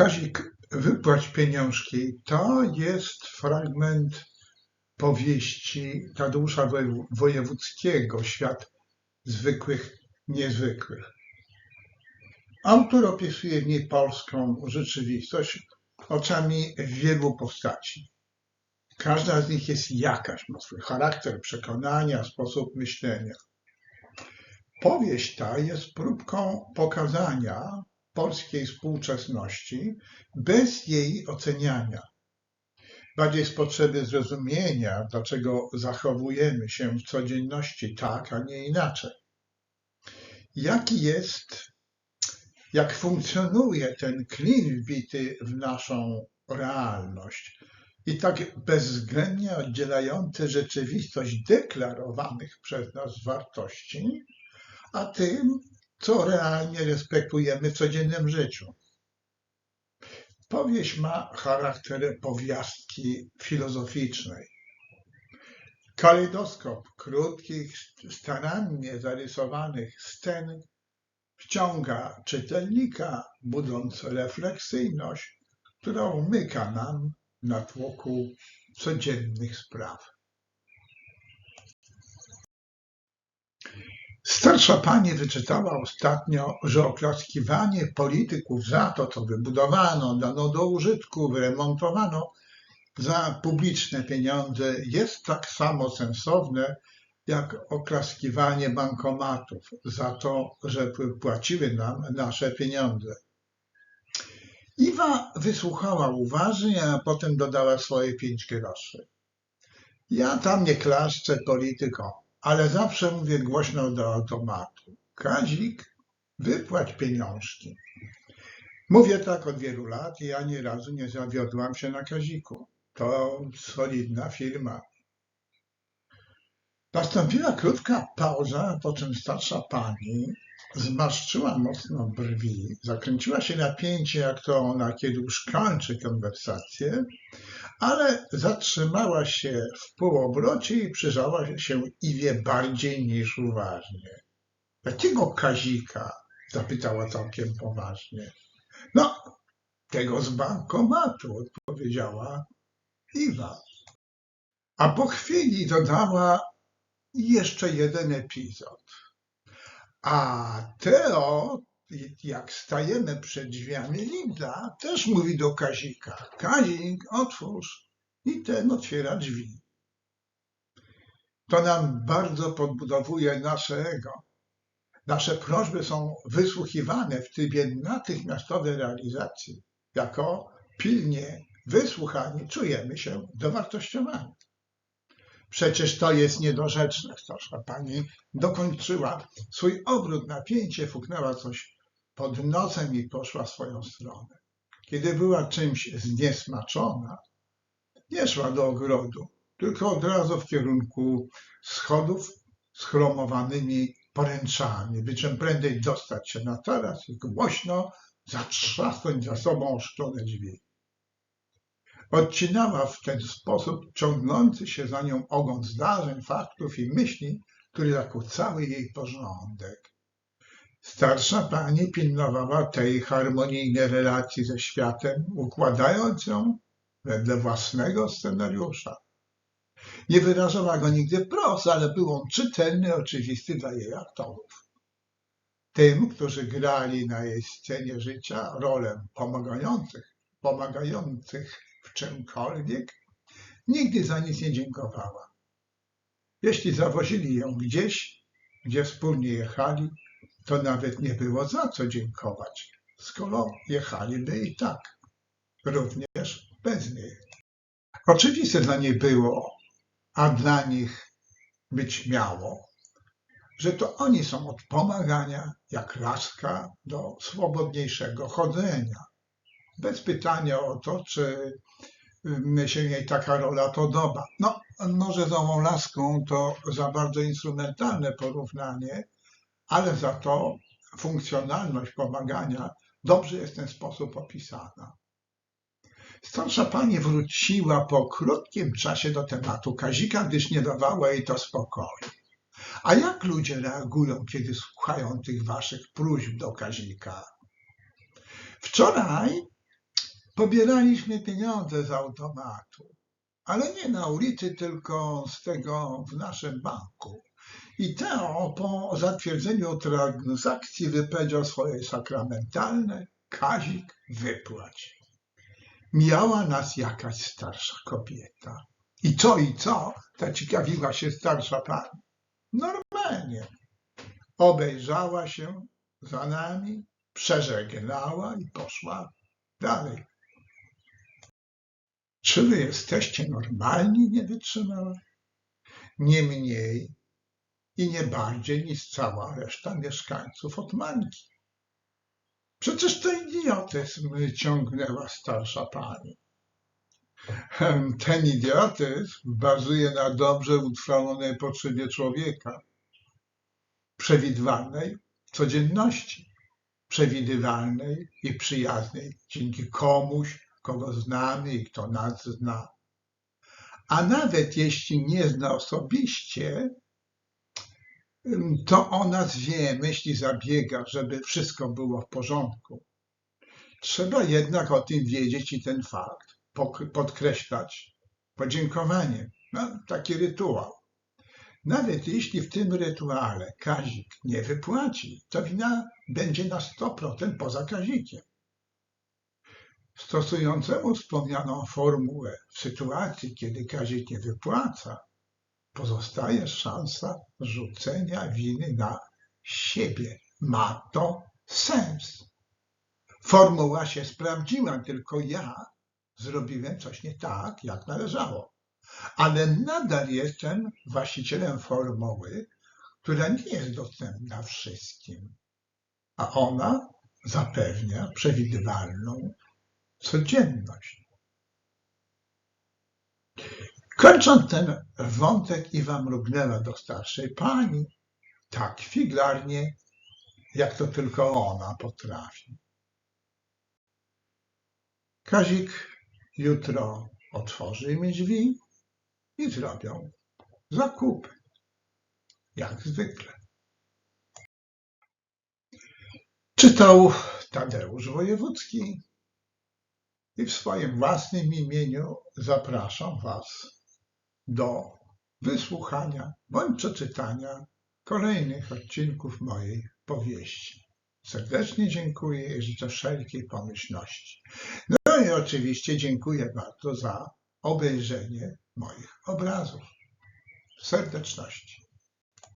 Kazik, wypłać pieniążki. To jest fragment powieści Tadeusza Wojew- Wojewódzkiego, Świat zwykłych, niezwykłych. Autor opisuje w niej polską rzeczywistość oczami wielu postaci. Każda z nich jest jakaś, ma swój charakter, przekonania, sposób myślenia. Powieść ta jest próbką pokazania polskiej współczesności bez jej oceniania. Bardziej z potrzeby zrozumienia, dlaczego zachowujemy się w codzienności tak, a nie inaczej. Jaki jest, jak funkcjonuje ten klin wbity w naszą realność i tak bezwzględnie oddzielający rzeczywistość deklarowanych przez nas wartości, a tym, co realnie respektujemy w codziennym życiu. Powieść ma charakter powiastki filozoficznej. Kalejdoskop krótkich, starannie zarysowanych scen wciąga czytelnika, budząc refleksyjność, która umyka nam na tłoku codziennych spraw. Starsza pani wyczytała ostatnio, że oklaskiwanie polityków za to, co wybudowano, dano do użytku, wyremontowano za publiczne pieniądze jest tak samo sensowne, jak oklaskiwanie bankomatów za to, że płaciły nam nasze pieniądze. Iwa wysłuchała uważnie, a potem dodała swoje pięć groszy. Ja tam nie klaszczę politykom, ale zawsze mówię głośno do automatu. Kazik, wypłać pieniążki. Mówię tak od wielu lat i ani razu nie zawiodłam się na Kaziku. To solidna firma. Nastąpiła krótka pauza, po czym starsza pani zmarszczyła mocno brwi, zakręciła się napięcie, jak to ona kiedy już kończy konwersację, ale zatrzymała się w półobrocie i przyjrzała się Iwie bardziej niż uważnie. Jakiego Kazika? zapytała całkiem poważnie. No, tego z bankomatu, odpowiedziała Iwa. A po chwili dodała jeszcze jeden epizod. A Teo, jak stajemy przed drzwiami Lidla, też mówi do Kazika. Kazik, otwórz. I ten otwiera drzwi. To nam bardzo podbudowuje nasze ego. Nasze prośby są wysłuchiwane w trybie natychmiastowej realizacji. Jako pilnie wysłuchani czujemy się dowartościowani. Przecież to jest niedorzeczne, starsza pani dokończyła swój obrót, napięcie, fuknęła coś pod nosem i poszła swoją stronę. Kiedy była czymś zniesmaczona, nie szła do ogrodu, tylko od razu w kierunku schodów z chromowanymi poręczami, by czym prędzej dostać się na taras i głośno zatrzasnąć za sobą oszklone drzwi. Odcinała w ten sposób ciągnący się za nią ogon zdarzeń, faktów i myśli, które zakłócały jej porządek. Starsza pani pilnowała tej harmonijnej relacji ze światem, układając ją wedle własnego scenariusza. Nie wyrażała go nigdy wprost, ale był on czytelny, oczywisty dla jej aktorów. Tym, którzy grali na jej scenie życia rolę pomagających, pomagających w czymkolwiek, nigdy za nic nie dziękowała. Jeśli zawozili ją gdzieś, gdzie wspólnie jechali, to nawet nie było za co dziękować, skoro jechaliby i tak, również bez niej. Oczywiste dla niej było, a dla nich być miało, że to oni są od pomagania jak laska do swobodniejszego chodzenia. Bez pytania o to, czy się jej taka rola podoba. No, może z ową laską to za bardzo instrumentalne porównanie, ale za to funkcjonalność pomagania dobrze jest w ten sposób opisana. Starsza pani wróciła po krótkim czasie do tematu Kazika, gdyż nie dawała jej to spokoju. A jak ludzie reagują, kiedy słuchają tych waszych próśb do Kazika? Wczoraj pobieraliśmy pieniądze z automatu, ale nie na ulicy, tylko z tego w naszym banku. I Teo po zatwierdzeniu transakcji wypowiedział swoje sakramentalne Kazik wypłać. Mijała nas jakaś starsza kobieta. I co, i co? Zaciekawiła się starsza pani. Normalnie. Obejrzała się za nami, przeżegnała i poszła dalej. Czy wy jesteście normalni? Nie wytrzymała. Nie mniej i nie bardziej niż cała reszta mieszkańców Otmanki. Przecież to idiotyzm ciągnęła starsza pani. Ten idiotyzm bazuje na dobrze utrwalonej potrzebie człowieka, przewidywalnej codzienności, przewidywalnej i przyjaznej dzięki komuś, kogo znamy i kto nas zna. A nawet jeśli nie zna osobiście, to o nas myśli, zabiega, żeby wszystko było w porządku. Trzeba jednak o tym wiedzieć i ten fakt podkreślać podziękowaniem. No, taki rytuał. Nawet jeśli w tym rytuale Kazik nie wypłaci, to wina będzie na 100% poza Kazikiem. Stosującemu wspomnianą formułę w sytuacji, kiedy Kazik nie wypłaca, pozostaje szansa rzucenia winy na siebie. Ma to sens. Formuła się sprawdziła, tylko ja zrobiłem coś nie tak, jak należało. Ale nadal jestem właścicielem formuły, która nie jest dostępna wszystkim. A ona zapewnia przewidywalną codzienność. Kończąc ten wątek, Iwa mrugnęła do starszej pani, tak figlarnie, jak to tylko ona potrafi. Kazik jutro otworzy mi drzwi i zrobią zakupy, jak zwykle. Czytał Tadeusz Wojewódzki i w swoim własnym imieniu zapraszam Was do wysłuchania bądź przeczytania kolejnych odcinków mojej powieści. Serdecznie dziękuję i życzę wszelkiej pomyślności. No i oczywiście dziękuję bardzo za obejrzenie moich obrazów. Serdeczności.